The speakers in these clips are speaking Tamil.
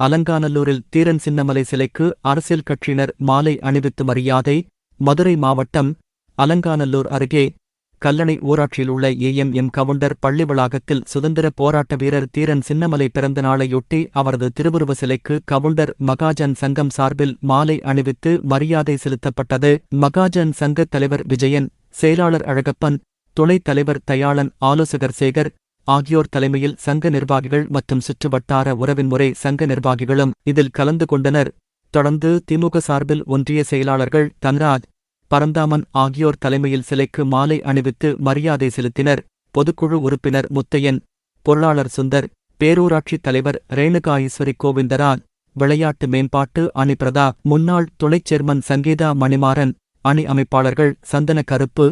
அலங்காநல்லூரில் தீரன் சின்னமலை சிலைக்கு அரசியல் கட்சியினர் மாலை அணிவித்து மரியாதை மதுரை மாவட்டம் அலங்காநல்லூர் அருகே கல்லணை ஊராட்சியில் உள்ள ஏஎம்எம் கவுண்டர் பள்ளி வளாகத்தில் சுதந்திர போராட்ட வீரர் தீரன் சின்னமலை பிறந்த நாளையொட்டி அவரது திருவுருவ சிலைக்கு கவுண்டர் மகாஜன் சங்கம் சார்பில் மாலை அணிவித்து மரியாதை செலுத்தப்பட்டது. மகாஜன் சங்க தலைவர் விஜயன் செயலாளர் அழகப்பன் துணைத் தலைவர் தயாளன் ஆலோசகர் சேகர் ஆகியோர் தலைமையில் சங்க நிர்வாகிகள் மற்றும் சுற்றுவட்டார உறவின்முறை சங்க நிர்வாகிகளும் இதில் கலந்து கொண்டனர். தொடர்ந்து திமுக சார்பில் ஒன்றிய செயலாளர்கள் தன்ராஜ் பரந்தாமன் ஆகியோர் தலைமையில் சிலைக்கு மாலை அணிவித்து மரியாதை செலுத்தினர். பொதுக்குழு உறுப்பினர் முத்தையன் பொருளாளர் சுந்தர் பேரூராட்சித் தலைவர் ரேணுகா ஈஸ்வரி கோவிந்தராஜ் விளையாட்டு மேம்பாட்டு அணி பிரதா முன்னாள் துணைச் சேர்மன் சங்கீதா மணிமாறன் அணி அமைப்பாளர்கள் சந்தன கருப்பு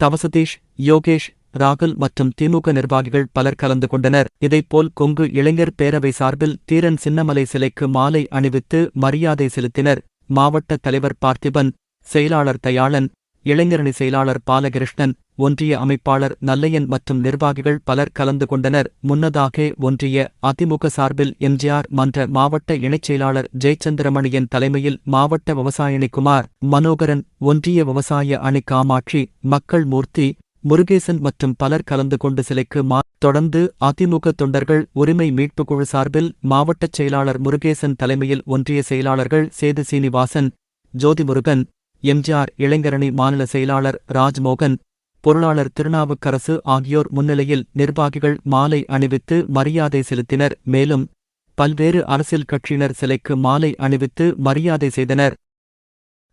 தவசதீஷ் யோகேஷ் ராகுல் மற்றும் திமுக நிர்வாகிகள் பலர் கலந்து கொண்டனர். இதைப்போல் கொங்கு இளைஞர் பேரவை சார்பில் தீரன் சின்னமலை சிலைக்கு மாலை அணிவித்து மரியாதை செலுத்தினர். மாவட்ட தலைவர் பார்த்திபன் செயலாளர் தயாளன் இளைஞரணி செயலாளர் பாலகிருஷ்ணன் ஒன்றிய அமைப்பாளர் நல்லையன் மற்றும் நிர்வாகிகள் பலர் கலந்து கொண்டனர். முன்னதாக ஒன்றிய அதிமுக சார்பில் எம்ஜிஆர் மன்ற மாவட்ட இணைச் செயலாளர் ஜெயச்சந்திரமணியின் தலைமையில் மாவட்ட விவசாயணிக்குமார் குமார் மனோகரன் ஒன்றிய விவசாய அணி காமாட்சி மக்கள் மூர்த்தி முருகேசன் மற்றும் பலர் கலந்து கொண்டு சிலைக்கு மா தொடர்ந்து அதிமுக தொண்டர்கள் உரிமை மீட்புக் குழு சார்பில் மாவட்டச் செயலாளர் முருகேசன் தலைமையில் ஒன்றிய செயலாளர்கள் சேது சீனிவாசன் ஜோதிமுருகன் எம்ஜிஆர் இளைஞரணி மாநில செயலாளர் ராஜ்மோகன் பொருளாளர் திருநாவுக்கரசு ஆகியோர் முன்னிலையில் நிர்வாகிகள் மாலை அணிவித்து மரியாதை செலுத்தினர். மேலும் பல்வேறு அரசியல் கட்சியினர் சிலைக்கு மாலை அணிவித்து மரியாதை செய்தனர்.